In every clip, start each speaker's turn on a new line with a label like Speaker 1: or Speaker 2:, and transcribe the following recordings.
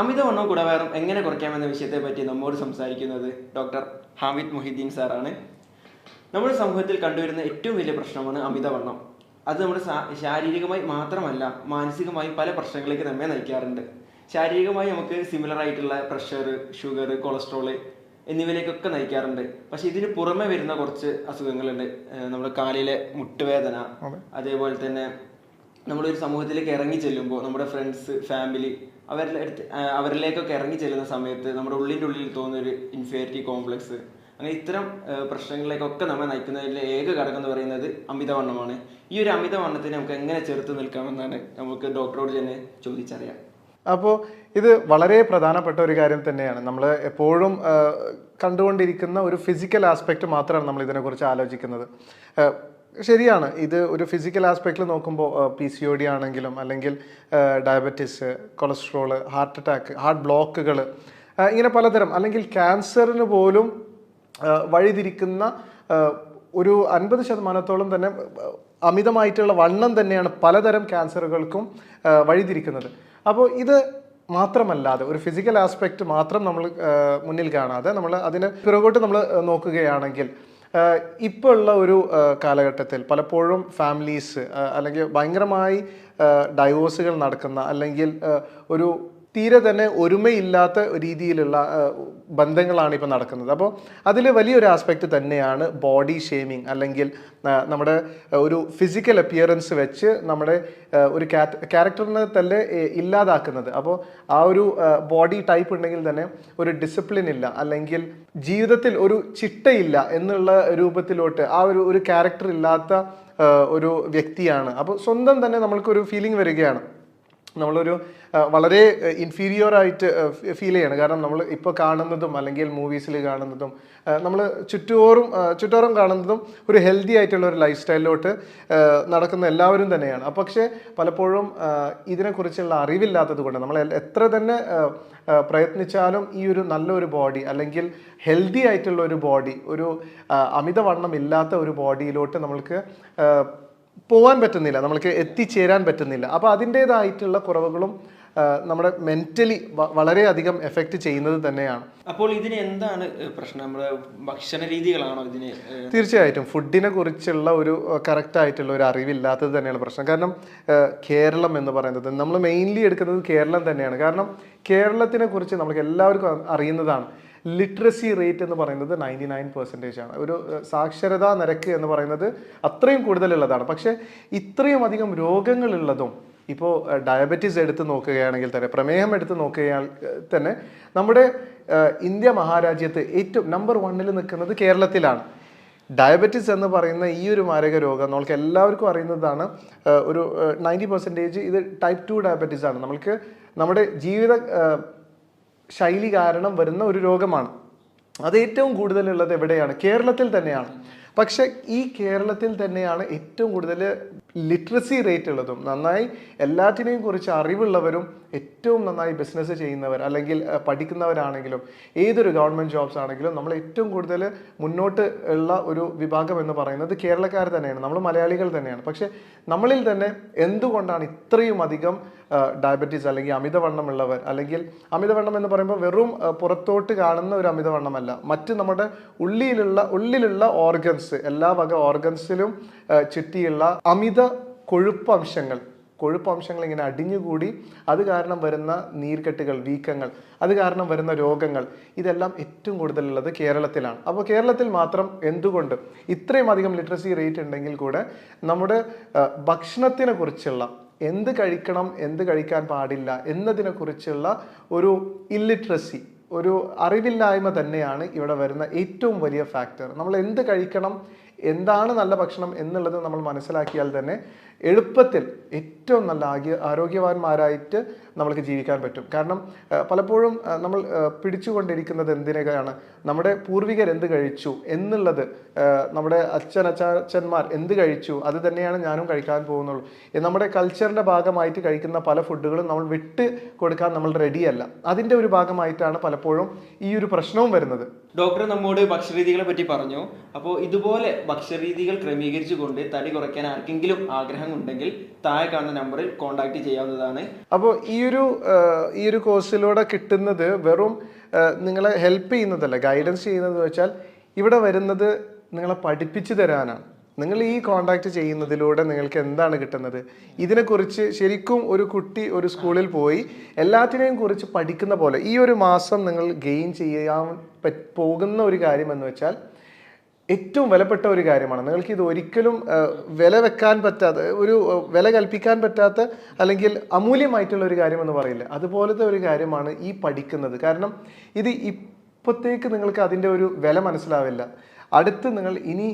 Speaker 1: അമിതവണ്ണവും കുടവയറും എങ്ങനെ കുറയ്ക്കാമെന്ന വിഷയത്തെ പറ്റി നമ്മോട് സംസാരിക്കുന്നത് ഡോക്ടർ ഹാമിദ് മൊഹിദ്ദീൻ സാറാണ്. നമ്മുടെ സമൂഹത്തിൽ കണ്ടുവരുന്ന ഏറ്റവും വലിയ പ്രശ്നമാണ് അമിതവണ്ണം. അത് നമ്മുടെ ശാരീരികമായി മാത്രമല്ല മാനസികമായി പല പ്രശ്നങ്ങളിലേക്ക് നമ്മെ നയിക്കാറുണ്ട്. ശാരീരികമായി നമുക്ക് സിമിലർ ആയിട്ടുള്ള പ്രഷർ ഷുഗർ കൊളസ്ട്രോൾ എന്നിവയിലേക്കൊക്കെ നയിക്കാറുണ്ട്. പക്ഷെ ഇതിന് പുറമെ വരുന്ന കുറച്ച് അസുഖങ്ങളുണ്ട്. നമ്മുടെ കാലിലെ മുട്ടുവേദന അതേപോലെ തന്നെ നമ്മളൊരു സമൂഹത്തിലേക്ക് ഇറങ്ങി ചെല്ലുമ്പോൾ നമ്മുടെ ഫ്രണ്ട്സ് ഫാമിലി അവരുടെ അടുത്ത് അവരിലേക്കൊക്കെ ഇറങ്ങി ചെല്ലുന്ന സമയത്ത് നമ്മുടെ ഉള്ളിന്റെ ഉള്ളിൽ തോന്നുന്ന ഒരു ഇൻഫിയറിറ്റി കോംപ്ലക്സ് അങ്ങനെ ഇത്തരം പ്രശ്നങ്ങളിലേക്കൊക്കെ നമ്മെ നയിക്കുന്നതിലെ ഏക ഘടകം എന്ന് പറയുന്നത് അമിതവണ്ണമാണ്. ഈ ഒരു അമിതവണ്ണത്തിനെ നമുക്ക് എങ്ങനെ ചെറുത്ത് നിൽക്കാമെന്നാണ് നമുക്ക് ഡോക്ടറോട് തന്നെ ചോദിച്ചറിയാം.
Speaker 2: അപ്പോൾ ഇത് വളരെ പ്രധാനപ്പെട്ട ഒരു കാര്യം തന്നെയാണ്. നമ്മൾ എപ്പോഴും കണ്ടുകൊണ്ടിരിക്കുന്ന ഒരു ഫിസിക്കൽ ആസ്പെക്റ്റ് മാത്രമാണ് നമ്മൾ ഇതിനെക്കുറിച്ച് ആലോചിക്കുന്നത്. ശരിയാണ്. ഇത് ഒരു ഫിസിക്കൽ ആസ്പെക്റ്റിൽ നോക്കുമ്പോൾ പി സി ഒ ഡി ആണെങ്കിലും അല്ലെങ്കിൽ diabetes cholesterol heart attack heart ബ്ലോക്കുകൾ ഇങ്ങനെ പലതരം. അല്ലെങ്കിൽ ക്യാൻസറിന് പോലും വഴിതിരിക്കുന്ന ഒരു അൻപത് ശതമാനത്തോളം തന്നെ അമിതമായിട്ടുള്ള വണ്ണം തന്നെയാണ് പലതരം ക്യാൻസറുകൾക്കും വഴിതിരിക്കുന്നത്. അപ്പോൾ ഇത് മാത്രമല്ലാതെ ഒരു ഫിസിക്കൽ ആസ്പെക്റ്റ് മാത്രം നമ്മൾ മുന്നിൽ കാണാതെ നമ്മൾ അതിന് പിറകോട്ട് നമ്മൾ നോക്കുകയാണെങ്കിൽ ഇപ്പോൾ ഉള്ള ഒരു കാലഘട്ടത്തിൽ പലപ്പോഴും ഫാമിലീസ് അല്ലെങ്കിൽ ഭയങ്കരമായി ഡൈവോഴ്സുകൾ നടക്കുന്ന അല്ലെങ്കിൽ ഒരു തീരെ തന്നെ ഒരുമയില്ലാത്ത രീതിയിലുള്ള ബന്ധങ്ങളാണ് ഇപ്പോൾ നടക്കുന്നത്. അപ്പോൾ അതിൽ വലിയൊരു ആസ്പെക്റ്റ് തന്നെയാണ് ബോഡി ഷേമിങ് അല്ലെങ്കിൽ നമ്മുടെ ഒരു ഫിസിക്കൽ അപ്പിയറൻസ് വെച്ച് നമ്മുടെ ഒരു ക്യാരക്ടറിനെ തന്നെ ഇല്ലാതാക്കുന്നത്. അപ്പോൾ ആ ഒരു ബോഡി ടൈപ്പ് ഉണ്ടെങ്കിൽ തന്നെ ഒരു ഡിസിപ്ലിൻ ഇല്ല അല്ലെങ്കിൽ ജീവിതത്തിൽ ഒരു ചിട്ടയില്ല എന്നുള്ള രൂപത്തിലോട്ട് ആ ഒരു ഒരു ക്യാരക്ടർ ഇല്ലാത്ത ഒരു വ്യക്തിയാണ്. അപ്പോൾ സ്വന്തം തന്നെ നമ്മൾക്കൊരു ഫീലിംഗ് വരികയാണ്. നമ്മളൊരു വളരെ ഇൻഫീരിയർ ആയിട്ട് ഫീൽ ചെയ്യണം. കാരണം നമ്മൾ ഇപ്പോൾ കാണുന്നതും അല്ലെങ്കിൽ മൂവീസിൽ കാണുന്നതും നമ്മൾ ചുറ്റോറും ചുറ്റോറും കാണുന്നതും ഒരു ഹെൽത്തി ആയിട്ടുള്ള ഒരു ലൈഫ് സ്റ്റൈലിലോട്ട് നടക്കുന്ന എല്ലാവരും തന്നെയാണ്. പക്ഷേ പലപ്പോഴും ഇതിനെക്കുറിച്ചുള്ള അറിവില്ലാത്തത് കൊണ്ട് നമ്മൾ എത്ര തന്നെ പ്രയത്നിച്ചാലും ഈ ഒരു നല്ലൊരു ബോഡി അല്ലെങ്കിൽ ഹെൽത്തി ആയിട്ടുള്ള ഒരു ബോഡി ഒരു അമിതവണ്ണം ഇല്ലാത്ത ഒരു ബോഡിയിലോട്ട് നമ്മൾക്ക് പോകാൻ പറ്റുന്നില്ല നമ്മൾക്ക് എത്തിച്ചേരാൻ പറ്റുന്നില്ല. അപ്പോൾ അതിന്റെതായിട്ടുള്ള കുറവുകളും നമ്മുടെ മെന്റലി വളരെയധികം എഫക്റ്റ് ചെയ്യുന്നത് തന്നെയാണ്.
Speaker 1: അപ്പോൾ ഇതിന് എന്താണ് പ്രശ്നം? നമ്മുടെ ഭക്ഷണ രീതികളാണോ ഇതിന്
Speaker 2: തീർച്ചയായിട്ടും. ഫുഡിനെ കുറിച്ചുള്ള ഒരു കറക്റ്റ് ആയിട്ടുള്ള ഒരു അറിവില്ലാത്തത് തന്നെയാണ് പ്രശ്നം. കാരണം കേരളം എന്ന് പറയുന്നത് നമ്മൾ മെയിൻലി എടുക്കുന്നത് കേരളം തന്നെയാണ്. കാരണം കേരളത്തിനെ കുറിച്ച് നമുക്ക് എല്ലാവർക്കും അറിയുന്നതാണ്. ലിറ്ററസി റേറ്റ് എന്ന് പറയുന്നത് നയന്റി നയൻ പെർസെന്റേജ് ആണ്. ഒരു സാക്ഷരതാ നിരക്ക് എന്ന് പറയുന്നത് അത്രയും കൂടുതലുള്ളതാണ്. പക്ഷേ ഇത്രയും അധികം രോഗങ്ങളുള്ളതും ഇപ്പോൾ ഡയബറ്റീസ് എടുത്ത് നോക്കുകയാണെങ്കിൽ തന്നെ പ്രമേഹം എടുത്ത് നോക്കുകയാണെങ്കിൽ തന്നെ നമ്മുടെ ഇന്ത്യ മഹാരാജ്യത്ത് ഏറ്റവും നമ്പർ വണ്ണിൽ നിൽക്കുന്നത് കേരളത്തിലാണ്. ഡയബറ്റിസ് എന്ന് പറയുന്ന ഈ ഒരു മാരക രോഗം നമ്മൾക്ക് എല്ലാവർക്കും അറിയുന്നതാണ് ഒരു നയന്റി പെർസെന്റേജ് ഇത് ടൈപ്പ് ടു ഡയബറ്റീസ് ആണ്. നമ്മൾക്ക് നമ്മുടെ ജീവിത ശൈലി കാരണം വരുന്ന ഒരു രോഗമാണ്. അത് ഏറ്റവും കൂടുതലുള്ളത് എവിടെയാണ്? കേരളത്തിൽ തന്നെയാണ്. പക്ഷെ ഈ കേരളത്തിൽ തന്നെയാണ് ഏറ്റവും കൂടുതൽ ലിറ്ററസി റേറ്റ് ഉള്ളതും. നന്നായി എല്ലാറ്റിനെയും കുറിച്ച് അറിവുള്ളവരും ഏറ്റവും നന്നായി ബിസിനസ് ചെയ്യുന്നവർ അല്ലെങ്കിൽ പഠിക്കുന്നവരാണെങ്കിലും ഏതൊരു ഗവൺമെന്റ് ജോബ്സ് ആണെങ്കിലും നമ്മൾ ഏറ്റവും കൂടുതൽ മുന്നോട്ട് ഉള്ള ഒരു വിഭാഗം എന്ന് പറയുന്നത് കേരളക്കാർ തന്നെയാണ്. നമ്മൾ മലയാളികൾ തന്നെയാണ്. പക്ഷെ നമ്മളിൽ തന്നെ എന്തുകൊണ്ടാണ് ഇത്രയും അധികം ഡയബറ്റീസ് അല്ലെങ്കിൽ അമിതവണ്ണമുള്ളവർ അല്ലെങ്കിൽ അമിതവണ്ണം എന്ന് പറയുമ്പോൾ വെറും പുറത്തോട്ട് കാണുന്ന ഒരു അമിതവണ്ണമല്ല. മറ്റ് നമ്മുടെ ഉള്ളിലുള്ള ഉള്ളിലുള്ള ഓർഗൻസ് എല്ലാ വക ഓർഗൻസിലും ചുറ്റിയുള്ള അമിത കൊഴുപ്പംശങ്ങൾ കൊഴുപ്പംശങ്ങൾ ഇങ്ങനെ അടിഞ്ഞുകൂടി അത് കാരണം വരുന്ന നീർക്കെട്ടുകൾ വീക്കങ്ങൾ അത് കാരണം വരുന്ന രോഗങ്ങൾ ഇതെല്ലാം ഏറ്റവും കൂടുതലുള്ളത് കേരളത്തിലാണ്. അപ്പോൾ കേരളത്തിൽ മാത്രം എന്തുകൊണ്ട് ഇത്രയും അധികം ലിറ്ററസി റേറ്റ് ഉണ്ടെങ്കിൽ കൂടെ നമ്മുടെ ഭക്ഷണത്തിനെ കുറിച്ചുള്ള എന്ത് കഴിക്കണം എന്ത് കഴിക്കാൻ പാടില്ല എന്നതിനെ കുറിച്ചുള്ള ഒരു ഇല്ലിറ്ററസി ഒരു അറിവില്ലായ്മ തന്നെയാണ് ഇവിടെ വരുന്ന ഏറ്റവും വലിയ ഫാക്ടർ നമ്മൾ എന്ത് കഴിക്കണം എന്താണ് നല്ല ഭക്ഷണം എന്നുള്ളത് നമ്മൾ മനസ്സിലാക്കിയാൽ തന്നെ എളുപ്പത്തിൽ ഏറ്റവും നല്ല ആരോഗ്യവാന്മാരായിട്ട് നമ്മൾക്ക് ജീവിക്കാൻ പറ്റും. കാരണം പലപ്പോഴും നമ്മൾ പിടിച്ചുകൊണ്ടിരിക്കുന്നത് എന്തിനൊക്കെയാണ് നമ്മുടെ പൂർവികർ എന്ത് കഴിച്ചു എന്നുള്ളത് നമ്മുടെ അച്ഛൻ അച്ഛാച്ചന്മാർ എന്ത് കഴിച്ചു അത് തന്നെയാണ് ഞാനും കഴിക്കാൻ പോകുന്നുള്ളൂ. നമ്മുടെ കൾച്ചറിന്റെ ഭാഗമായിട്ട് കഴിക്കുന്ന പല ഫുഡുകളും നമ്മൾ വിട്ട് കൊടുക്കാൻ നമ്മൾ റെഡിയല്ല അതിന്റെ ഒരു ഭാഗമായിട്ടാണ് പലപ്പോഴും ഈ ഒരു പ്രശ്നവും വരുന്നത്.
Speaker 1: ഡോക്ടർ നമ്മോട് ഭക്ഷ്യരീതികളെ പറ്റി പറഞ്ഞു. അപ്പോൾ ഇതുപോലെ ഭക്ഷ്യരീതികൾ ക്രമീകരിച്ചുകൊണ്ട് തടി കുറയ്ക്കാൻ ആർക്കെങ്കിലും ആഗ്രഹം ഉണ്ടെങ്കിൽ താഴെ കാണുന്ന നമ്പറിൽ കോൺടാക്ട് ചെയ്യാവുന്നതാണ്.
Speaker 2: അപ്പോൾ ഈ ഒരു ഈ ഒരു കോഴ്സിലൂടെ കിട്ടുന്നത് വെറും നിങ്ങളെ ഹെൽപ്പ് ചെയ്യുന്നതല്ല ഗൈഡൻസ് ചെയ്യുന്നത് വെച്ചാൽ ഇവിടെ വരുന്നത് നിങ്ങളെ പഠിപ്പിച്ചു തരാനാണ്. നിങ്ങൾ ഈ കോണ്ടാക്ട് ചെയ്യുന്നതിലൂടെ നിങ്ങൾക്ക് എന്താണ് കിട്ടുന്നത്? ഇതിനെക്കുറിച്ച് ശരിക്കും ഒരു കുട്ടി ഒരു സ്കൂളിൽ പോയി എല്ലാത്തിനെയും കുറിച്ച് പഠിക്കുന്ന പോലെ ഈ ഒരു മാസം നിങ്ങൾ ഗെയിൻ ചെയ്യാൻ പോകുന്ന ഒരു കാര്യം എന്ന് വെച്ചാൽ ഏറ്റവും വിലപ്പെട്ട ഒരു കാര്യമാണ്. നിങ്ങൾക്ക് ഇത് ഒരിക്കലും വില വെക്കാൻ പറ്റാത്ത ഒരു വില കൽപ്പിക്കാൻ പറ്റാത്ത അല്ലെങ്കിൽ അമൂല്യമായിട്ടുള്ള ഒരു കാര്യമെന്ന് പറയില്ല. അതുപോലത്തെ ഒരു കാര്യമാണ് ഈ പഠിക്കുന്നത്. കാരണം ഇത് ഇപ്പോഴത്തേക്ക് നിങ്ങൾക്ക് അതിന്റെ ഒരു വില മനസ്സിലാവില്ല. അടുത്ത് നിങ്ങൾ ഇനി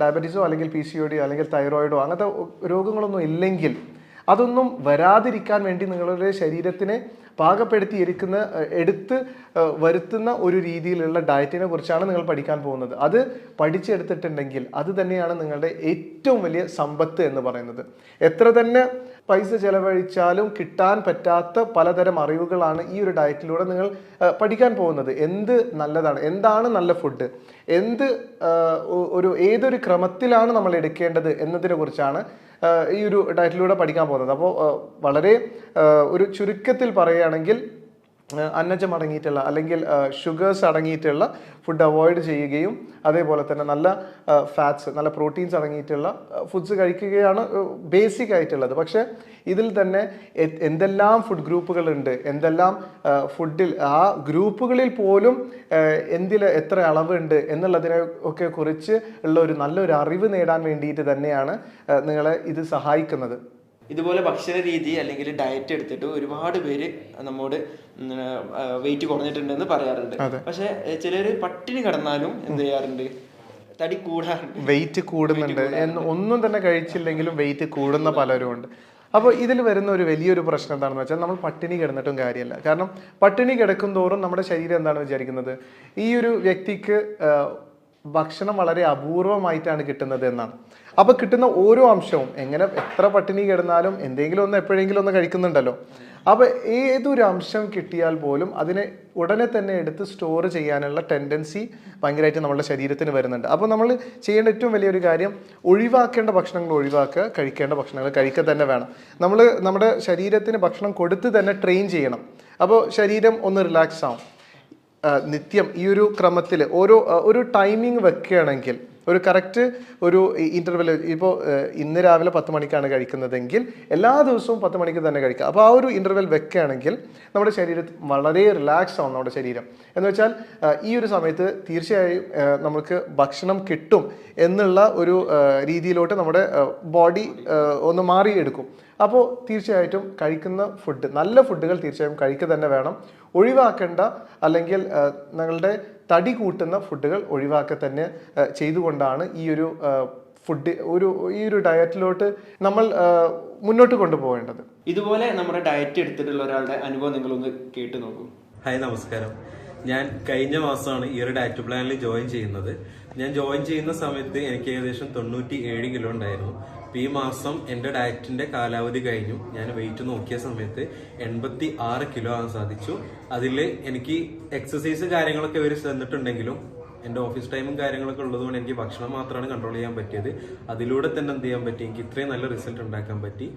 Speaker 2: ഡയബറ്റീസോ അല്ലെങ്കിൽ പി സി ഒ ഡിയോ അല്ലെങ്കിൽ തൈറോയിഡോ അങ്ങനത്തെ രോഗങ്ങളൊന്നും ഇല്ലെങ്കിൽ അതൊന്നും വരാതിരിക്കാൻ വേണ്ടി നിങ്ങളുടെ ശരീരത്തിനെ പാകപ്പെടുത്തിയിരിക്കുന്ന ഏഹ്, എടുത്ത് വരുത്തുന്ന ഒരു രീതിയിലുള്ള ഡയറ്റിനെ കുറിച്ചാണ് നിങ്ങൾ പഠിക്കാൻ പോകുന്നത്. അത് പഠിച്ചെടുത്തിട്ടുണ്ടെങ്കിൽ അത് തന്നെയാണ് നിങ്ങളുടെ ഏറ്റവും വലിയ സമ്പത്ത് എന്ന് പറയുന്നത്. എത്ര തന്നെ പൈസ ചെലവഴിച്ചാലും കിട്ടാൻ പറ്റാത്ത പലതരം അറിവുകളാണ് ഈ ഒരു ഡയറ്റിലൂടെ നിങ്ങൾ പഠിക്കാൻ പോകുന്നത്. എന്ത് നല്ലതാണ്? എന്താണ് നല്ല ഫുഡ്? എന്ത് ഒരു ഏതൊരു ക്രമത്തിലാണ് നമ്മൾ എടുക്കേണ്ടത് എന്നതിനെ കുറിച്ചാണ് ഈ ഒരു ഡയറ്റിലൂടെ പഠിക്കാൻ പോകുന്നത്. അപ്പോൾ വളരെ ഒരു ചുരുക്കത്തിൽ പറയുകയാണെങ്കിൽ അന്നജം അടങ്ങിയിട്ടുള്ള അല്ലെങ്കിൽ ഷുഗേഴ്സ് അടങ്ങിയിട്ടുള്ള ഫുഡ് അവോയ്ഡ് ചെയ്യുകയും അതേപോലെ തന്നെ നല്ല ഫാറ്റ്സ് നല്ല പ്രോട്ടീൻസ് അടങ്ങിയിട്ടുള്ള ഫുഡ്സ് കഴിക്കുകയാണ് ബേസിക് ആയിട്ടുള്ളത്. പക്ഷേ ഇതിൽ തന്നെ എന്തെല്ലാം ഫുഡ് ഗ്രൂപ്പുകളുണ്ട് എന്തെല്ലാം ഫുഡിൽ ആ ഗ്രൂപ്പുകളിൽ പോലും എന്തിൽ എത്ര അളവുണ്ട് എന്നുള്ളതിനെ ഒക്കെ കുറിച്ച് ഉള്ള ഒരു നല്ലൊരു അറിവ് നേടാൻ വേണ്ടിയിട്ട് തന്നെയാണ് നിങ്ങളെ ഇത് സഹായിക്കുന്നത്.
Speaker 1: ഇതുപോലെ ഭക്ഷണ രീതി അല്ലെങ്കിൽ ഡയറ്റ് എടുത്തിട്ട് ഒരുപാട് പേര് നമ്മോട് വെയിറ്റ് കുറഞ്ഞിട്ടുണ്ടെന്ന് പറയാറുണ്ട്. പക്ഷെ ചിലര് പട്ടിണി കിടന്നാലും എന്ത് ചെയ്യാറുണ്ട്? തടി കൂടാറുണ്ട്.
Speaker 2: വെയിറ്റ് കൂടുന്നുണ്ട്. ഒന്നും തന്നെ കഴിച്ചില്ലെങ്കിലും വെയിറ്റ് കൂടുന്ന പലരും ഉണ്ട്. അപ്പോൾ ഇതിൽ വരുന്ന ഒരു വലിയൊരു പ്രശ്നം എന്താണെന്ന് വെച്ചാൽ നമ്മൾ പട്ടിണി കിടന്നിട്ടും കാര്യമല്ല. കാരണം പട്ടിണി കിടക്കും തോറും നമ്മുടെ ശരീരം എന്താണ് വിചാരിക്കുന്നത്? ഈ ഒരു വ്യക്തിക്ക് ഭക്ഷണം വളരെ അപൂർവമായിട്ടാണ് കിട്ടുന്നത് എന്നാണ്. അപ്പോൾ കിട്ടുന്ന ഓരോ അംശവും എങ്ങനെ എത്ര പട്ടിണി കിടന്നാലും എന്തെങ്കിലും ഒന്ന് എപ്പോഴെങ്കിലും ഒന്ന് കഴിക്കുന്നുണ്ടല്ലോ. അപ്പോൾ ഏതൊരു അംശം കിട്ടിയാൽ പോലും അതിനെ ഉടനെ തന്നെ എടുത്ത് സ്റ്റോർ ചെയ്യാനുള്ള ടെൻഡൻസി ഭയങ്കരമായിട്ട് നമ്മുടെ ശരീരത്തിന് വരുന്നുണ്ട്. അപ്പോൾ നമ്മൾ ചെയ്യേണ്ട ഏറ്റവും വലിയൊരു കാര്യം ഒഴിവാക്കേണ്ട ഭക്ഷണങ്ങൾ ഒഴിവാക്കുക കഴിക്കേണ്ട ഭക്ഷണങ്ങൾ കഴിക്കുക തന്നെ വേണം. നമ്മൾ നമ്മുടെ ശരീരത്തിന് ഭക്ഷണം കൊടുത്ത് തന്നെ ട്രെയിൻ ചെയ്യണം. അപ്പോൾ ശരീരം ഒന്ന് റിലാക്സ് ആവും. നിത്യം ഈ ഒരു ക്രമത്തിൽ ഓരോ ഒരു ടൈമിംഗ് വെക്കുകയാണെങ്കിൽ ഒരു കറക്റ്റ് ഒരു ഇന്റർവെൽ ഇപ്പോൾ ഇന്ന് രാവിലെ പത്ത് മണിക്കാണ് കഴിക്കുന്നതെങ്കിൽ എല്ലാ ദിവസവും പത്ത് മണിക്ക് തന്നെ കഴിക്കുക അപ്പോൾ ആ ഒരു ഇന്റർവെൽ വെക്കുകയാണെങ്കിൽ നമ്മുടെ ശരീരത്തിൽ വളരെ റിലാക്സ് ആവും നമ്മുടെ ശരീരം. എന്ന് വെച്ചാൽ ഈ ഒരു സമയത്ത് തീർച്ചയായും നമുക്ക് ഭക്ഷണം കിട്ടും എന്നുള്ള ഒരു രീതിയിലോട്ട് നമ്മുടെ ബോഡി ഒന്ന് മാറിയെടുക്കും. അപ്പോൾ തീർച്ചയായിട്ടും കഴിക്കുന്ന ഫുഡ് നല്ല ഫുഡുകൾ തീർച്ചയായും കഴിക്കുക തന്നെ വേണം. ഒഴിവാക്കേണ്ട അല്ലെങ്കിൽ ഞങ്ങളുടെ തടി കൂട്ടുന്ന ഫുഡുകൾ ഒഴിവാക്കുക തന്നെ ചെയ്തുകൊണ്ടാണ് ഈ ഒരു ഫുഡ് ഒരു ഈ ഒരു ഡയറ്റിലോട്ട് നമ്മൾ മുന്നോട്ട് കൊണ്ടുപോകേണ്ടത്.
Speaker 1: ഇതുപോലെ നമ്മുടെ ഡയറ്റ് എടുത്തിട്ടുള്ള ഒരാളുടെ അനുഭവം നിങ്ങളൊന്ന് കേട്ടു നോക്കൂ.
Speaker 3: ഹായ് നമസ്കാരം. ഞാൻ കഴിഞ്ഞ മാസമാണ് ഈ ഒരു ഡയറ്റ് പ്ലാനിൽ ജോയിൻ ചെയ്യുന്നത്. ഞാൻ ജോയിൻ ചെയ്യുന്ന സമയത്ത് എനിക്ക് ഏകദേശം തൊണ്ണൂറ്റി ഏഴ് കിലോ ഉണ്ടായിരുന്നു. അപ്പൊ ഈ മാസം എന്റെ ഡയറ്റിന്റെ കാലാവധി കഴിഞ്ഞു. ഞാൻ വെയിറ്റ് നോക്കിയ സമയത്ത് എൺപത്തി ആറ് കിലോ ആകാൻ സാധിച്ചു. അതിൽ എനിക്ക് എക്സസൈസ് കാര്യങ്ങളൊക്കെ ഇവർ തന്നിട്ടുണ്ടെങ്കിലും എന്റെ ഓഫീസ് ടൈമും കാര്യങ്ങളൊക്കെ ഉള്ളതുകൊണ്ട് എനിക്ക് ഭക്ഷണം മാത്രമാണ് കൺട്രോൾ ചെയ്യാൻ പറ്റിയത്. അതിലൂടെ തന്നെ എന്ത് ചെയ്യാൻ പറ്റി? എനിക്ക് ഇത്രയും നല്ല റിസൾട്ട് ഉണ്ടാക്കാൻ പറ്റി.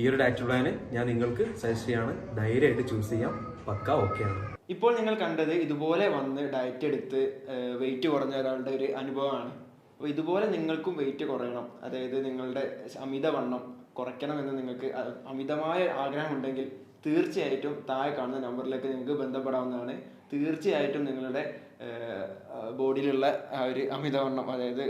Speaker 3: ഈ ഒരു ഡയറ്റ് പ്ലാന് ഞാൻ നിങ്ങൾക്ക് സജസ്റ്റ് ചെയ്യാണ്. ധൈര്യമായിട്ട് ചൂസ് ചെയ്യാം. പക്ക ഓക്കെയാണ്
Speaker 1: ഇപ്പോൾ നിങ്ങൾ കണ്ടത് ഇതുപോലെ വന്ന് ഡയറ്റ് എടുത്ത് വെയിറ്റ് കുറഞ്ഞ ഒരാളുടെ ഒരു അനുഭവമാണ്. അപ്പോൾ ഇതുപോലെ നിങ്ങൾക്കും വെയിറ്റ് കുറയണം. അതായത് നിങ്ങളുടെ അമിതവണ്ണം കുറയ്ക്കണമെന്ന് നിങ്ങൾക്ക് അമിതമായ ആഗ്രഹമുണ്ടെങ്കിൽ തീർച്ചയായിട്ടും താഴെ കാണുന്ന നമ്പറിലേക്ക് നിങ്ങൾക്ക് ബന്ധപ്പെടാവുന്നതാണ്. തീർച്ചയായിട്ടും നിങ്ങളുടെ ബോഡിയിലുള്ള ആ ഒരു അമിതവണ്ണം അതായത്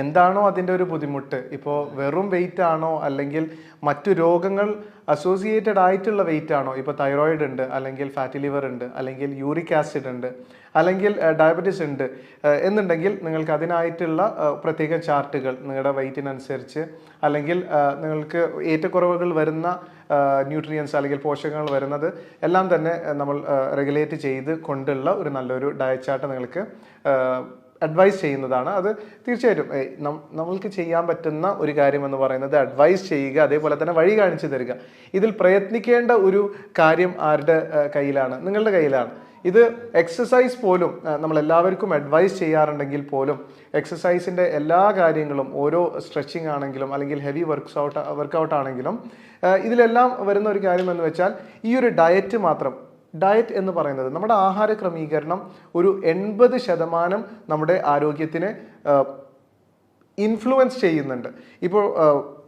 Speaker 2: എന്താണോ അതിന്റെ ഒരു ബുദ്ധിമുട്ട്. ഇപ്പോൾ വെറും വെയിറ്റ് ആണോ അല്ലെങ്കിൽ മറ്റു രോഗങ്ങൾ അസോസിയേറ്റഡ് ആയിട്ടുള്ള വെയിറ്റ് ആണോ? ഇപ്പോൾ തൈറോയിഡ് ഉണ്ട് അല്ലെങ്കിൽ ഫാറ്റി ലിവർ ഉണ്ട് അല്ലെങ്കിൽ യൂറിക് ആസിഡ് ഉണ്ട് അല്ലെങ്കിൽ ഡയബറ്റീസ് ഉണ്ട് എന്നുണ്ടെങ്കിൽ നിങ്ങൾക്ക് അതിനായിട്ടുള്ള പ്രത്യേക ചാർട്ടുകൾ നിങ്ങളുടെ വെയിറ്റിനനുസരിച്ച് അല്ലെങ്കിൽ നിങ്ങൾക്ക് ഏറ്റക്കുറവുകൾ വരുന്ന ന്യൂട്രിയൻസ് അല്ലെങ്കിൽ പോഷകങ്ങൾ വരുന്നത് എല്ലാം തന്നെ നമ്മൾ റെഗുലേറ്റ് ചെയ്ത് കൊണ്ടുള്ള ഒരു നല്ലൊരു ഡയറ്റ് ചാർട്ട് നിങ്ങൾക്ക് അഡ്വൈസ് ചെയ്യുന്നതാണ്. അത് തീർച്ചയായിട്ടും നമ്മൾക്ക് ചെയ്യാൻ പറ്റുന്ന ഒരു കാര്യം എന്ന് പറയുന്നത് അഡ്വൈസ് ചെയ്യുക അതേപോലെ തന്നെ വഴി കാണിച്ചു തരിക. ഇതിൽ പ്രയത്നിക്കേണ്ട ഒരു കാര്യം ആരുടെ കയ്യിലാണ്? നിങ്ങളുടെ കയ്യിലാണ്. ഇത് എക്സസൈസ് പോലും നമ്മൾ എല്ലാവർക്കും അഡ്വൈസ് ചെയ്യാറുണ്ടെങ്കിൽ പോലും എക്സസൈസിന്റെ എല്ലാ കാര്യങ്ങളും ഓരോ സ്ട്രെച്ചിങ് ആണെങ്കിലും അല്ലെങ്കിൽ ഹെവി വർക്ക്സ് ഔട്ട് വർക്കൗട്ട് ആണെങ്കിലും ഇതിലെല്ലാം വരുന്ന ഒരു കാര്യം എന്ന് വെച്ചാൽ ഈ ഒരു ഡയറ്റ് മാത്രം ഡയറ്റ് എന്ന് പറയുന്നത് നമ്മുടെ ആഹാര ക്രമീകരണം ഒരു എൺപത് ശതമാനം നമ്മുടെ ആരോഗ്യത്തിനെ ഇൻഫ്ലുവൻസ് ചെയ്യുന്നുണ്ട്. ഇപ്പോൾ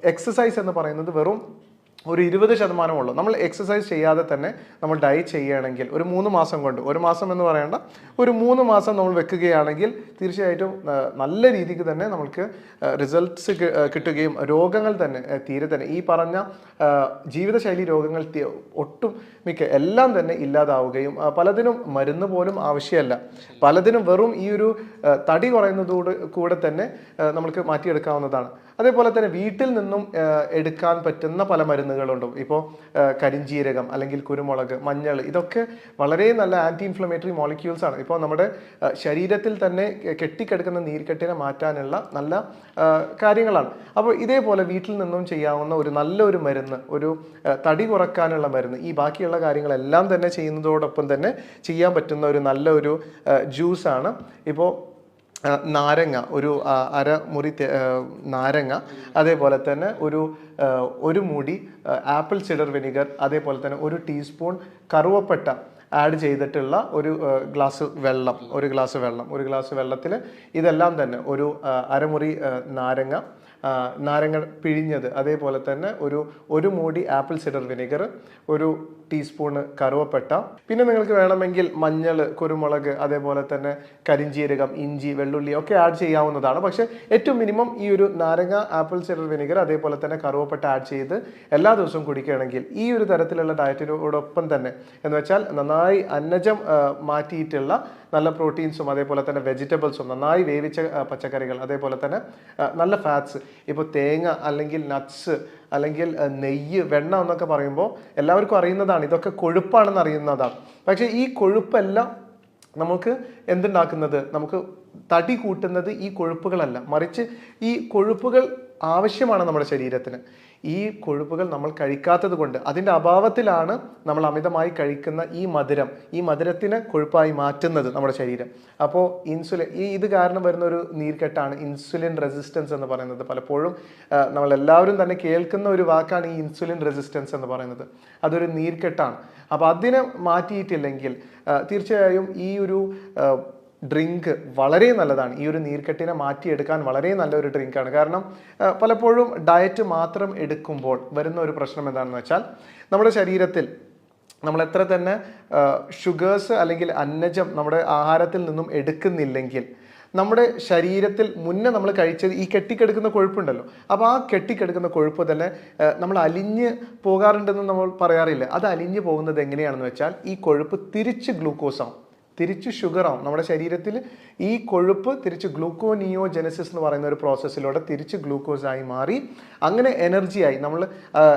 Speaker 2: എക്സസൈസ് എന്ന് പറയുന്നത് വെറും ഒരു ഇരുപത് ശതമാനമുള്ളൂ നമ്മൾ എക്സസൈസ് ചെയ്യാതെ തന്നെ നമ്മൾ ഡയറ്റ് ചെയ്യുകയാണെങ്കിൽ ഒരു മൂന്ന് മാസം കൊണ്ട് ഒരു മാസം എന്ന് പറയേണ്ട ഒരു മൂന്ന് മാസം നമ്മൾ വെക്കുകയാണെങ്കിൽ തീർച്ചയായിട്ടും നല്ല രീതിക്ക് തന്നെ നമുക്ക് റിസൾട്ട്സ് കിട്ടുകയും രോഗങ്ങൾ തന്നെ തീരെ തന്നെ ഈ പറഞ്ഞ ജീവിതശൈലി രോഗങ്ങൾ ഒട്ടും മിക്ക എല്ലാം തന്നെ ഇല്ലാതാവുകയും പലതിനും മരുന്ന് പോലും ആവശ്യമല്ല. പലതിനും വെറും ഈ ഒരു തടി കുറയുന്നതോട് കൂടെ തന്നെ നമുക്ക് മാറ്റിയെടുക്കാവുന്നതാണ്. അതേപോലെ തന്നെ വീട്ടിൽ നിന്നും എടുക്കാൻ പറ്റുന്ന പല മരുന്നുകളുണ്ട്. ഇപ്പോൾ കരിഞ്ജീരകം അല്ലെങ്കിൽ കുരുമുളക് മഞ്ഞൾ ഇതൊക്കെ വളരെ നല്ല ആന്റി ഇൻഫ്ലമേറ്ററി മോളിക്യൂൾസ് ആണ്. ഇപ്പോൾ നമ്മുടെ ശരീരത്തിൽ തന്നെ കെട്ടിക്കിടക്കുന്ന നീർക്കെട്ടിനെ മാറ്റാനുള്ള നല്ല കാര്യങ്ങളാണ്. അപ്പോൾ ഇതേപോലെ വീട്ടിൽ നിന്നും ചെയ്യാവുന്ന ഒരു നല്ലൊരു മരുന്ന് ഒരു തടി കുറക്കാനുള്ള മരുന്ന് ഈ ബാക്കിയുള്ള കാര്യങ്ങളെല്ലാം തന്നെ ചെയ്യുന്നതോടൊപ്പം തന്നെ ചെയ്യാൻ പറ്റുന്ന ഒരു നല്ല ഒരു ജ്യൂസാണ്. ഇപ്പോൾ നാരങ്ങ ഒരു അരമുറി അര മുറി നാരങ്ങ അതേപോലെ തന്നെ ഒരു ഒരു മുടി ആപ്പിൾ സിഡർ വിനിഗർ അതേപോലെ തന്നെ ഒരു ടീസ്പൂൺ കറുവപ്പട്ട ആഡ് ചെയ്തിട്ടുള്ള ഒരു ഗ്ലാസ് വെള്ളം ഒരു ഗ്ലാസ് വെള്ളം ഒരു ഗ്ലാസ് വെള്ളത്തിൽ ഇതെല്ലാം തന്നെ ഒരു അരമുറി നാരങ്ങ നാരങ്ങ പിഴിഞ്ഞത്. അതേപോലെ തന്നെ ഒരു ഒരു മൂടി ആപ്പിൾ സിഡർ വിനെഗർ ഒരു ടീസ്പൂണ് കറുവപ്പട്ട. പിന്നെ നിങ്ങൾക്ക് വേണമെങ്കിൽ മഞ്ഞൾ കുരുമുളക് അതേപോലെ തന്നെ കരിഞ്ചീരകം ഇഞ്ചി വെള്ളുള്ളി ഒക്കെ ആഡ് ചെയ്യാവുന്നതാണ്. പക്ഷേ ഏറ്റവും മിനിമം ഈ ഒരു നാരങ്ങ ആപ്പിൾ സിഡർ വിനെഗർ അതേപോലെ തന്നെ കറുവപ്പട്ട ആഡ് ചെയ്ത് എല്ലാ ദിവസവും കുടിക്കുകയാണെങ്കിൽ ഈ ഒരു തരത്തിലുള്ള ഡയറ്റിനോടൊപ്പം തന്നെ എന്ന് വെച്ചാൽ നന്നായി അന്നജം മാറ്റിയിട്ടുള്ള നല്ല പ്രോട്ടീൻസും അതേപോലെ തന്നെ വെജിറ്റബിൾസും നന്നായി വേവിച്ച പച്ചക്കറികൾ അതേപോലെ തന്നെ നല്ല ഫാറ്റ്സ് ഇപ്പോൾ തേങ്ങ അല്ലെങ്കിൽ നട്ട്സ് അല്ലെങ്കിൽ നെയ്യ് വെണ്ണ എന്നൊക്കെ പറയുമ്പോൾ എല്ലാവർക്കും അറിയുന്നതാണ്. ഇതൊക്കെ കൊഴുപ്പാണെന്ന് അറിയുന്നതാണ്. പക്ഷേ ഈ കൊഴുപ്പെല്ലാം നമുക്ക് എന്തുണ്ടാക്കുന്നത്? നമുക്ക് തടി കൂട്ടുന്നത് ഈ കൊഴുപ്പുകളല്ല. മറിച്ച് ഈ കൊഴുപ്പുകൾ ആവശ്യമാണ് നമ്മുടെ ശരീരത്തിന്. ഈ കൊഴുപ്പുകൾ നമ്മൾ കഴിക്കാത്തത് കൊണ്ട് അതിന്റെ അഭാവത്തിലാണ് നമ്മൾ അമിതമായി കഴിക്കുന്ന ഈ മധുരം ഈ മധുരത്തിനെ കൊഴുപ്പായി മാറ്റുന്നത് നമ്മുടെ ശരീരം. അപ്പോൾ ഇൻസുലിൻ ഈ ഇത് കാരണം വരുന്ന ഒരു നീർക്കെട്ടാണ് ഇൻസുലിൻ റെസിസ്റ്റൻസ് എന്ന് പറയുന്നത്. പലപ്പോഴും നമ്മളെല്ലാവരും തന്നെ കേൾക്കുന്ന ഒരു വാക്കാണ് ഈ ഇൻസുലിൻ റെസിസ്റ്റൻസ് എന്ന് പറയുന്നത്. അതൊരു നീർക്കെട്ടാണ്. അപ്പോൾ അതിനെ മാറ്റിയിട്ടില്ലെങ്കിൽ തീർച്ചയായും ഈ ഒരു ഡ്രിങ്ക് വളരെ നല്ലതാണ്. ഈ ഒരു നീർക്കെട്ടിനെ മാറ്റിയെടുക്കാൻ വളരെ നല്ലൊരു ഡ്രിങ്കാണ് കാരണം പലപ്പോഴും ഡയറ്റ് മാത്രം എടുക്കുമ്പോൾ വരുന്ന ഒരു പ്രശ്നം എന്താണെന്ന് വെച്ചാൽ നമ്മുടെ ശരീരത്തിൽ നമ്മൾ എത്ര തന്നെ ഷുഗേഴ്സ് അല്ലെങ്കിൽ അന്നജം നമ്മുടെ ആഹാരത്തിൽ നിന്നും എടുക്കുന്നില്ലെങ്കിൽ നമ്മുടെ ശരീരത്തിൽ മുന്നേ നമ്മൾ കഴിച്ചത് ഈ കെട്ടിക്കെടുക്കുന്ന കൊഴുപ്പുണ്ടല്ലോ. അപ്പോൾ ആ കെട്ടിക്കെടുക്കുന്ന കൊഴുപ്പ് തന്നെ നമ്മൾ അലിഞ്ഞ് പോകാറുണ്ടെന്ന് നമ്മൾ പറയാറില്ല. അത് അലിഞ്ഞ് പോകുന്നത് എങ്ങനെയാണെന്ന് വെച്ചാൽ ഈ കൊഴുപ്പ് തിരിച്ച് ഗ്ലൂക്കോസ് ആവും തിരിച്ച് ഷുഗർ ആവും. നമ്മുടെ ശരീരത്തിൽ ഈ കൊഴുപ്പ് തിരിച്ച് ഗ്ലൂക്കോനിയോജനസിസ് എന്ന് പറയുന്ന ഒരു പ്രോസസ്സിലൂടെ തിരിച്ച് ഗ്ലൂക്കോസായി മാറി. അങ്ങനെ എനർജിയായി നമ്മൾ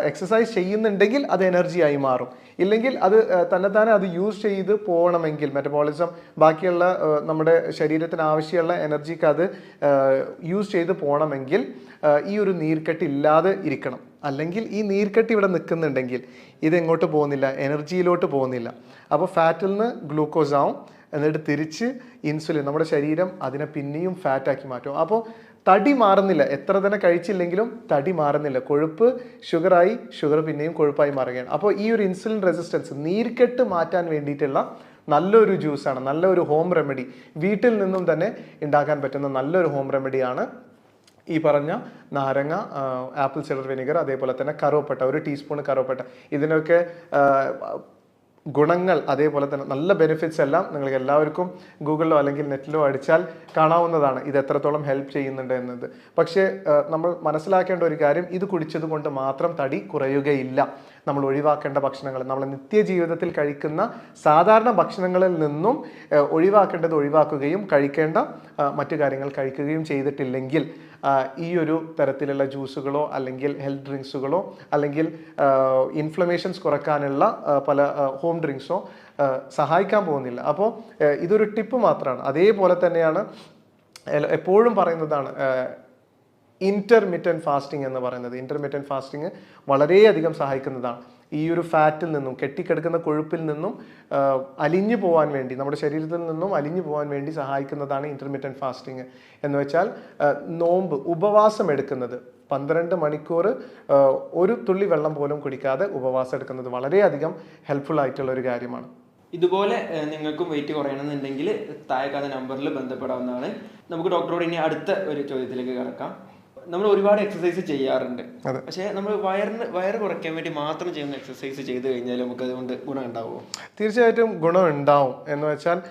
Speaker 2: എക്സസൈസ് ചെയ്യുന്നുണ്ടെങ്കിൽ അത് എനർജിയായി മാറും. ഇല്ലെങ്കിൽ അത് തന്നെത്താനെ അത് യൂസ് ചെയ്ത് പോകണമെങ്കിൽ മെറ്റബോളിസം ബാക്കിയുള്ള നമ്മുടെ ശരീരത്തിന് ആവശ്യമുള്ള എനർജിക്ക് അത് യൂസ് ചെയ്ത് പോകണമെങ്കിൽ ഈ ഒരു നീർക്കെട്ട് ഇല്ലാതെ ഇരിക്കണം. അല്ലെങ്കിൽ ഈ നീർക്കെട്ട് ഇവിടെ നിൽക്കുന്നുണ്ടെങ്കിൽ ഇത് എങ്ങോട്ട് പോകുന്നില്ല എനർജിയിലോട്ട് പോകുന്നില്ല. അപ്പോൾ ഫാറ്റിൽ നിന്ന് ഗ്ലൂക്കോസ് ആവും എന്നിട്ട് തിരിച്ച് ഇൻസുലിൻ നമ്മുടെ ശരീരം അതിനെ പിന്നെയും ഫാറ്റാക്കി മാറ്റും. അപ്പോൾ തടി മാറുന്നില്ല എത്ര തന്നെ കഴിച്ചില്ലെങ്കിലും തടി മാറുന്നില്ല. കൊഴുപ്പ് ഷുഗറായി ഷുഗർ പിന്നെയും കൊഴുപ്പായി മാറുകയാണ്. അപ്പോൾ ഈ ഒരു ഇൻസുലിൻ റെസിസ്റ്റൻസ് നീർക്കെട്ട് മാറ്റാൻ വേണ്ടിയിട്ടുള്ള നല്ലൊരു ജ്യൂസാണ് നല്ലൊരു ഹോം റെമഡി. വീട്ടിൽ നിന്നും തന്നെ ഉണ്ടാക്കാൻ പറ്റുന്ന നല്ലൊരു ഹോം റെമഡിയാണ് ഈ പറഞ്ഞ നാരങ്ങ ആപ്പിൾ സിഡർ വിനിഗർ അതേപോലെ തന്നെ കറുവപ്പട്ട ഒരു ടീസ്പൂൺ കറുവപ്പട്ട. ഇതിനൊക്കെ ഗുണങ്ങൾ അതേപോലെ തന്നെ നല്ല ബെനിഫിറ്റ്സ് എല്ലാം നിങ്ങൾക്ക് എല്ലാവർക്കും ഗൂഗിളിലോ അല്ലെങ്കിൽ നെറ്റിലോ അടിച്ചാൽ കാണാവുന്നതാണ് ഇത് എത്രത്തോളം ഹെൽപ്പ് ചെയ്യുന്നുണ്ട് എന്നത്. പക്ഷേ നമ്മൾ മനസ്സിലാക്കേണ്ട ഒരു കാര്യം ഇത് കുടിച്ചത് കൊണ്ട് മാത്രം തടി കുറയുകയില്ല. നമ്മൾ ഒഴിവാക്കേണ്ട ഭക്ഷണങ്ങൾ നമ്മൾ നിത്യജീവിതത്തിൽ കഴിക്കുന്ന സാധാരണ ഭക്ഷണങ്ങളിൽ നിന്നും ഒഴിവാക്കേണ്ടത് ഒഴിവാക്കുകയും കഴിക്കേണ്ട മറ്റു കാര്യങ്ങൾ കഴിക്കുകയും ചെയ്തിട്ടില്ലെങ്കിൽ ഈ ഒരു തരത്തിലുള്ള ജ്യൂസുകളോ അല്ലെങ്കിൽ ഹെൽത്ത് ഡ്രിങ്ക്സുകളോ അല്ലെങ്കിൽ ഇൻഫ്ലമേഷൻസ് കുറക്കാനുള്ള പല ഹോം ഡ്രിങ്ക്സോ സഹായിക്കാൻ പോകുന്നില്ല. അപ്പോൾ ഇതൊരു ടിപ്പ് മാത്രമാണ് അതേപോലെ തന്നെയാണ് എപ്പോഴും പറയുന്നതാണ് ഇന്റർമീഡിയൻ ഫാസ്റ്റിംഗ് എന്ന് പറയുന്നത്. ഇന്റർമീഡിയൻ ഫാസ്റ്റിംഗ് വളരെയധികം സഹായിക്കുന്നതാണ്. ഈ ഒരു ഫാറ്റിൽ നിന്നും കെട്ടിക്കിടക്കുന്ന കൊഴുപ്പിൽ നിന്നും അലിഞ്ഞു പോകാൻ വേണ്ടി നമ്മുടെ ശരീരത്തിൽ നിന്നും അലിഞ്ഞു പോകാൻ വേണ്ടി സഹായിക്കുന്നതാണ് ഇന്റർമീഡിയറ്റ് ഫാസ്റ്റിംഗ് എന്ന് വെച്ചാൽ നോമ്പ് ഉപവാസം എടുക്കുന്നത്. പന്ത്രണ്ട് മണിക്കൂർ ഒരു തുള്ളി വെള്ളം പോലും കുടിക്കാതെ ഉപവാസം എടുക്കുന്നത് വളരെയധികം ഹെൽപ്ഫുൾ ആയിട്ടുള്ള ഒരു കാര്യമാണ്.
Speaker 1: ഇതുപോലെ നിങ്ങൾക്കും വെയിറ്റ് കുറയണമെന്നുണ്ടെങ്കിൽ താഴെ നമ്പറിൽ ബന്ധപ്പെടാവുന്നതാണ്. നമുക്ക് ഡോക്ടറോട് ഇനി അടുത്ത ഒരു ചോദ്യത്തിലേക്ക് കിടക്കാം. നമ്മൾ ഒരുപാട് എക്സസൈസ് ചെയ്യാറുണ്ട്. പക്ഷേ നമ്മൾ വയറിന് വയർ കുറയ്ക്കാൻ വേണ്ടി മാത്രം ചെയ്യുന്ന എക്സസൈസ് ചെയ്ത് കഴിഞ്ഞാൽ നമുക്ക് അതുകൊണ്ട് ഗുണം ഉണ്ടാവുമോ?
Speaker 2: തീർച്ചയായിട്ടും ഗുണം ഉണ്ടാവും. എന്ന് വെച്ചാൽ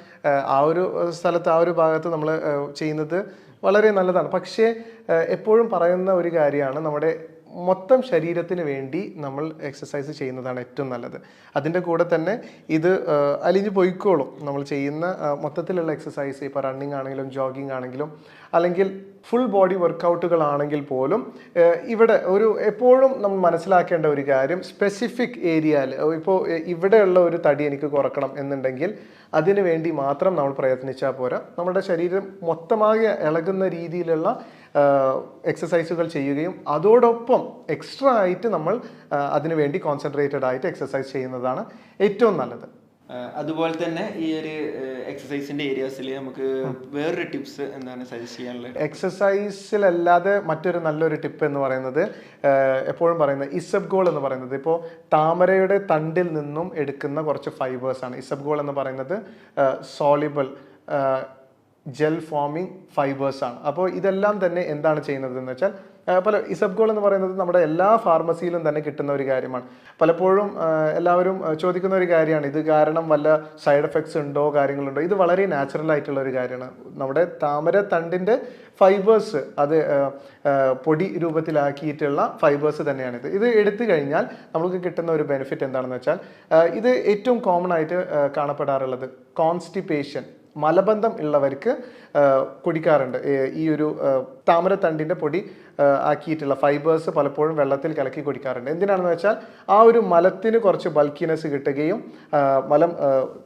Speaker 2: ആ ഒരു സ്ഥലത്ത് ആ ഒരു ഭാഗത്ത് നമ്മൾ ചെയ്യുന്നത് വളരെ നല്ലതാണ്. പക്ഷേ എപ്പോഴും പറയുന്ന ഒരു കാര്യമാണ് നമ്മുടെ മൊത്തം ശരീരത്തിന് വേണ്ടി നമ്മൾ എക്സസൈസ് ചെയ്യുന്നതാണ് ഏറ്റവും നല്ലത്. അതിന്റെ കൂടെ തന്നെ ഇത് അലിഞ്ഞു പോയിക്കോളും. നമ്മൾ ചെയ്യുന്ന മൊത്തത്തിലുള്ള എക്സസൈസ് ഇപ്പോൾ റണ്ണിങ് ആണെങ്കിലും ജോഗിങ് ആണെങ്കിലും അല്ലെങ്കിൽ ഫുൾ ബോഡി വർക്കൗട്ടുകളാണെങ്കിൽ പോലും ഇവിടെ ഒരു എപ്പോഴും നമ്മൾ മനസ്സിലാക്കേണ്ട ഒരു കാര്യം സ്പെസിഫിക് ഏരിയയിൽ ഇപ്പോൾ ഇവിടെയുള്ള ഒരു തടി എനിക്ക് കുറക്കണം എന്നുണ്ടെങ്കിൽ അതിനു വേണ്ടി മാത്രം നമ്മൾ പ്രയത്നിച്ചാൽ പോരാ. നമ്മുടെ ശരീരം മൊത്തമാകെ ഇളകുന്ന രീതിയിലുള്ള എക്സസൈസുകൾ ചെയ്യുകയും അതോടൊപ്പം എക്സ്ട്രാ ആയിട്ട് നമ്മൾ അതിനുവേണ്ടി അതിനു കോൺസെൻട്രേറ്റഡ് ആയിട്ട് എക്സസൈസ് ചെയ്യുന്നതാണ് ഏറ്റവും നല്ലത്.
Speaker 1: അതുപോലെ തന്നെ ഈ ഒരു എക്സസൈസിന്റെ ഏരിയാസിൽ നമുക്ക് വേറൊരു ടിപ്സ് എന്താണ് സജസ്റ്റ് ചെയ്യാനുള്ളത്?
Speaker 2: എക്സസൈസിലല്ലാതെ മറ്റൊരു നല്ലൊരു ടിപ്പ് എന്ന് പറയുന്നത് എപ്പോഴും പറയുന്നത് ഇസബ് ഗോൾ എന്ന് പറയുന്നത്. ഇപ്പോൾ താമരയുടെ തണ്ടിൽ നിന്നും എടുക്കുന്ന കുറച്ച് ഫൈബേഴ്സ് ആണ്. ഇസബ് ഗോൾ എന്ന് പറയുന്നത് സോളിബിൾ ജെൽ ഫോമിങ് ഫൈബേഴ്സ് ആണ്. അപ്പോൾ ഇതെല്ലാം തന്നെ എന്താണ് ചെയ്യുന്നത് എന്ന് വെച്ചാൽ പല ഇസബ്ഗോൾ എന്ന് പറയുന്നത് നമ്മുടെ എല്ലാ ഫാർമസിയിലും തന്നെ കിട്ടുന്ന ഒരു കാര്യമാണ്. പലപ്പോഴും എല്ലാവരും ചോദിക്കുന്ന ഒരു കാര്യമാണ് ഇത് കാരണം വല്ല സൈഡ് എഫക്ട്സ് ഉണ്ടോ കാര്യങ്ങളുണ്ടോ? ഇത് വളരെ നാച്ചുറൽ ആയിട്ടുള്ള ഒരു കാര്യമാണ്. നമ്മുടെ താമര തണ്ടിന്റെ ഫൈബേഴ്സ് അത് പൊടി രൂപത്തിലാക്കിയിട്ടുള്ള ഫൈബേഴ്സ് തന്നെയാണിത് ഇത്. എടുത്തു കഴിഞ്ഞാൽ നമുക്ക് കിട്ടുന്ന ഒരു ബെനിഫിറ്റ് എന്താണെന്ന് വെച്ചാൽ ഇത് ഏറ്റവും കോമൺ ആയിട്ട് കാണപ്പെടാറുള്ളത് കോൺസ്റ്റിപ്പേഷൻ മലബന്ധം ഉള്ളവർക്ക് കുടിക്കാറുണ്ട്. ഈ ഒരു താമരത്തണ്ടിന്റെ പൊടി ആക്കിയിട്ടുള്ള ഫൈബേഴ്സ് പലപ്പോഴും വെള്ളത്തിൽ കലക്കി കുടിക്കാറുണ്ട്. എന്തിനാണെന്ന് വെച്ചാൽ ആ ഒരു മലത്തിന് കുറച്ച് ബൾക്കിനെസ് കിട്ടുകയും മലം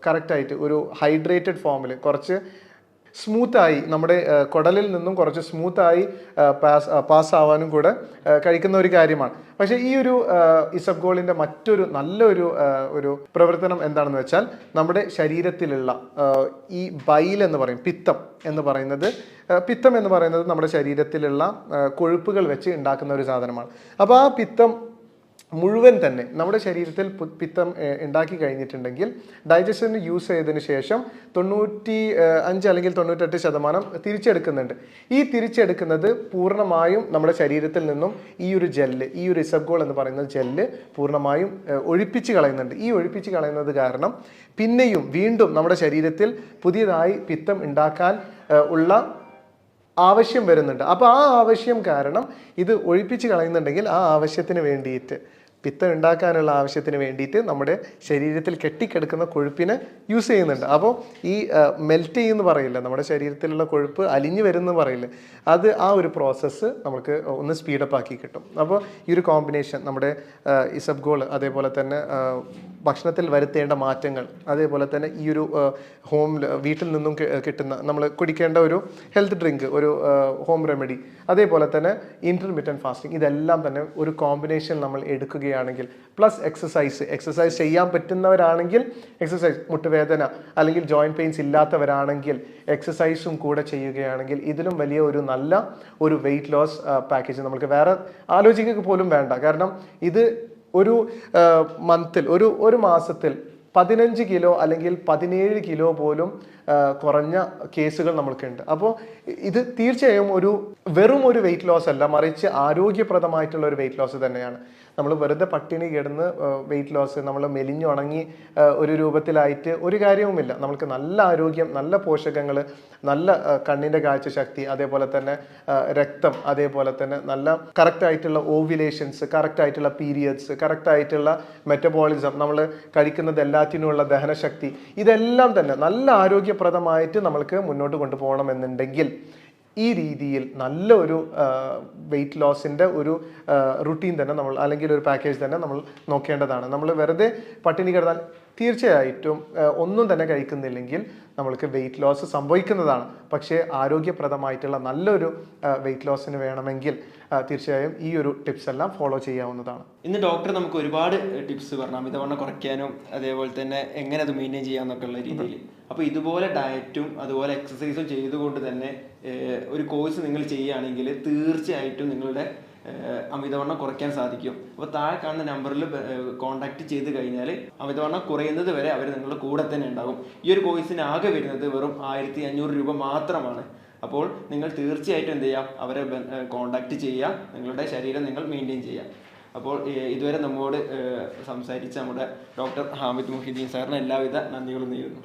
Speaker 2: കറക്റ്റായിട്ട് ഒരു ഹൈഡ്രേറ്റഡ് ഫോമിൽ കുറച്ച് സ്മൂത്തായി. നമ്മുടെ കുടലിൽ നിന്നും കുറച്ച് സ്മൂത്തായി പാസ് പാസ് ആവാനും കൂടെ കഴിക്കുന്ന ഒരു കാര്യമാണ്. പക്ഷെ ഈ ഒരു ഇസബ്ഗോളിന്റെ മറ്റൊരു നല്ലൊരു ഒരു പ്രവർത്തനം എന്താണെന്ന് വെച്ചാൽ നമ്മുടെ ശരീരത്തിലുള്ള ഈ ബൈൽ എന്ന് പറയും പിത്തം എന്ന് പറയുന്നത് പിത്തം എന്ന് പറയുന്നത് നമ്മുടെ ശരീരത്തിലുള്ള കൊഴുപ്പുകൾ വെച്ച് ഉണ്ടാക്കുന്ന ഒരു സാധനമാണ്. അപ്പോൾ ആ പിത്തം മുഴുവൻ തന്നെ നമ്മുടെ ശരീരത്തിൽ പിത്തം ഉണ്ടാക്കി കഴിഞ്ഞിട്ടുണ്ടെങ്കിൽ ഡൈജഷന് യൂസ് ചെയ്തതിന് ശേഷം തൊണ്ണൂറ്റി അഞ്ച് അല്ലെങ്കിൽ തൊണ്ണൂറ്റെട്ട് ശതമാനം തിരിച്ചെടുക്കുന്നുണ്ട്. ഈ തിരിച്ചെടുക്കുന്നത് പൂർണമായും നമ്മുടെ ശരീരത്തിൽ നിന്നും ഈ ഒരു ജെല്ല് ഈ ഒരു ഇസബ്ഗോൾ എന്ന് പറയുന്ന ജെല്ല് പൂർണമായും ഒഴിപ്പിച്ച് കളയുന്നുണ്ട്. ഈ ഒഴിപ്പിച്ച് കളയുന്നത് കാരണം പിന്നെയും വീണ്ടും നമ്മുടെ ശരീരത്തിൽ പുതിയതായി പിത്തം ഉണ്ടാക്കാൻ ഉള്ള ആവശ്യം വരുന്നുണ്ട്. അപ്പോൾ ആ ആവശ്യം കാരണം ഇത് ഒഴിപ്പിച്ച് കളയുന്നുണ്ടെങ്കിൽ ആ ആവശ്യത്തിന് വേണ്ടിയിട്ട് പിത്തം ഉണ്ടാക്കാനുള്ള ആവശ്യത്തിന് വേണ്ടിയിട്ട് നമ്മുടെ ശരീരത്തിൽ കെട്ടിക്കിടക്കുന്ന കൊഴുപ്പിനെ യൂസ് ചെയ്യുന്നുണ്ട്. അപ്പോൾ ഈ മെൽറ്റ് ചെയ്യുമെന്ന് പറയില്ല? നമ്മുടെ ശരീരത്തിലുള്ള കൊഴുപ്പ് അലിഞ്ഞു വരുമെന്ന് പറയില്ല? അത് ആ ഒരു പ്രോസസ്സ് നമുക്ക് ഒന്ന് സ്പീഡപ്പ് ആക്കി കിട്ടും. അപ്പോൾ ഈ ഒരു കോമ്പിനേഷൻ നമ്മുടെ ഇസബ്ഗോൾ അതേപോലെ തന്നെ ഭക്ഷണത്തിൽ വരുത്തേണ്ട മാറ്റങ്ങൾ അതേപോലെ തന്നെ ഈ ഒരു ഹോം വീട്ടിൽ നിന്നും കിട്ടുന്ന നമ്മൾ കുടിക്കേണ്ട ഒരു ഹെൽത്ത് ഡ്രിങ്ക് ഒരു ഹോം റെമഡി അതേപോലെ തന്നെ ഇന്റർമീഡിയറ്റ് ഫാസ്റ്റിംഗ് ഇതെല്ലാം തന്നെ ഒരു കോമ്പിനേഷൻ നമ്മൾ എടുക്കുകയാണെങ്കിൽ പ്ലസ് എക്സസൈസ് എക്സസൈസ് ചെയ്യാൻ പറ്റുന്നവരാണെങ്കിൽ എക്സസൈസ് മുട്ടുവേദന അല്ലെങ്കിൽ ജോയിന്റ് പെയിൻസ് ഇല്ലാത്തവരാണെങ്കിൽ എക്സസൈസും കൂടെ ചെയ്യുകയാണെങ്കിൽ ഇതിലും വലിയ ഒരു നല്ല ഒരു വെയിറ്റ് ലോസ് പാക്കേജ് നമുക്ക് വേറെ ആലോചിക്കുക പോലും വേണ്ട. കാരണം ഇത് ഒരു മന്തിൽ ഒരു ഒരു മാസത്തിൽ പതിനഞ്ച് കിലോ അല്ലെങ്കിൽ പതിനേഴ് കിലോ പോലും കുറഞ്ഞ കേസുകൾ നമ്മൾക്കുണ്ട്. അപ്പോൾ ഇത് തീർച്ചയായും ഒരു വെറും ഒരു വെയിറ്റ് ലോസ് അല്ല മറിച്ച് ആരോഗ്യപ്രദമായിട്ടുള്ള ഒരു വെയിറ്റ് ലോസ് തന്നെയാണ്. നമ്മൾ വെറുതെ പട്ടിണി കിടന്ന് വെയിറ്റ് ലോസ് നമ്മൾ മെലിഞ്ഞു ഉണങ്ങി ഒരു രൂപത്തിലായിട്ട് ഒരു കാര്യവുമില്ല. നമുക്ക് നല്ല ആരോഗ്യം നല്ല പോഷകങ്ങൾ നല്ല കണ്ണിന്റെ കാഴ്ചശക്തി അതേപോലെ തന്നെ രക്തം അതേപോലെ തന്നെ നല്ല കറക്റ്റ് ആയിട്ടുള്ള ഓവിലേഷൻസ് കറക്റ്റ് ആയിട്ടുള്ള പീരിയഡ്സ് കറക്റ്റ് ആയിട്ടുള്ള മെറ്റബോളിസം നമ്മൾ കഴിക്കുന്നത് എല്ലാത്തിനുമുള്ള ദഹനശക്തി ഇതെല്ലാം തന്നെ നല്ല ആരോഗ്യപ്രദമായിട്ട് നമ്മൾക്ക് മുന്നോട്ട് കൊണ്ടുപോകണമെന്നുണ്ടെങ്കിൽ ഈ രീതിയിൽ നല്ല ഒരു വെയിറ്റ് ലോസിന്റെ ഒരു റുട്ടീൻ തന്നെ നമ്മൾ അല്ലെങ്കിൽ ഒരു പാക്കേജ് തന്നെ നമ്മൾ നോക്കേണ്ടതാണ്. നമ്മൾ വെറുതെ പട്ടിണി കിടന്നാൽ തീർച്ചയായിട്ടും ഒന്നും തന്നെ കഴിക്കുന്നില്ലെങ്കിൽ നമ്മൾക്ക് വെയിറ്റ് ലോസ് സംഭവിക്കുന്നതാണ്. പക്ഷേ ആരോഗ്യപ്രദമായിട്ടുള്ള നല്ലൊരു വെയിറ്റ് ലോസിന് വേണമെങ്കിൽ തീർച്ചയായും ഈ ഒരു ടിപ്സ് എല്ലാം ഫോളോ ചെയ്യാവുന്നതാണ്.
Speaker 1: ഇന്ന് ഡോക്ടർ നമുക്ക് ഒരുപാട് ടിപ്സ് പറഞ്ഞു. അമിതവണ്ണം കുറയ്ക്കാനും അതേപോലെ തന്നെ എങ്ങനെ അത് മെയിന്റെയിൻ ചെയ്യാമെന്നൊക്കെ ഉള്ള രീതിയിൽ. അപ്പോൾ ഇതുപോലെ ഡയറ്റും അതുപോലെ എക്സസൈസും ചെയ്തുകൊണ്ട് തന്നെ ഒരു കോഴ്സ് നിങ്ങൾ ചെയ്യുകയാണെങ്കിൽ തീർച്ചയായിട്ടും നിങ്ങളുടെ അമിതവണ്ണം കുറയ്ക്കാൻ സാധിക്കും. അപ്പോൾ താഴെ കാണുന്ന നമ്പറിൽ കോൺടാക്ട് ചെയ്ത് കഴിഞ്ഞാൽ അമിതവണ്ണം കുറയുന്നത് വരെ അവർ നിങ്ങളുടെ കൂടെ തന്നെ ഉണ്ടാകും. ഈ ഒരു കോഴ്സിന് ആകെ വരുന്നത് വെറും ആയിരത്തി അഞ്ഞൂറ് രൂപ മാത്രമാണ്. അപ്പോൾ നിങ്ങൾ തീർച്ചയായിട്ടും എന്ത് ചെയ്യാം? അവരെ കോണ്ടാക്ട് ചെയ്യുക. നിങ്ങളുടെ ശരീരം നിങ്ങൾ മെയിന്റെയിൻ ചെയ്യുക. അപ്പോൾ ഇതുവരെ നമ്മോട് സംസാരിച്ച നമ്മുടെ ഡോക്ടർ ഹാമിദ് മുഹിദ്ദീൻ സാറിന് എല്ലാവിധ നന്ദികളും നേരുന്നു.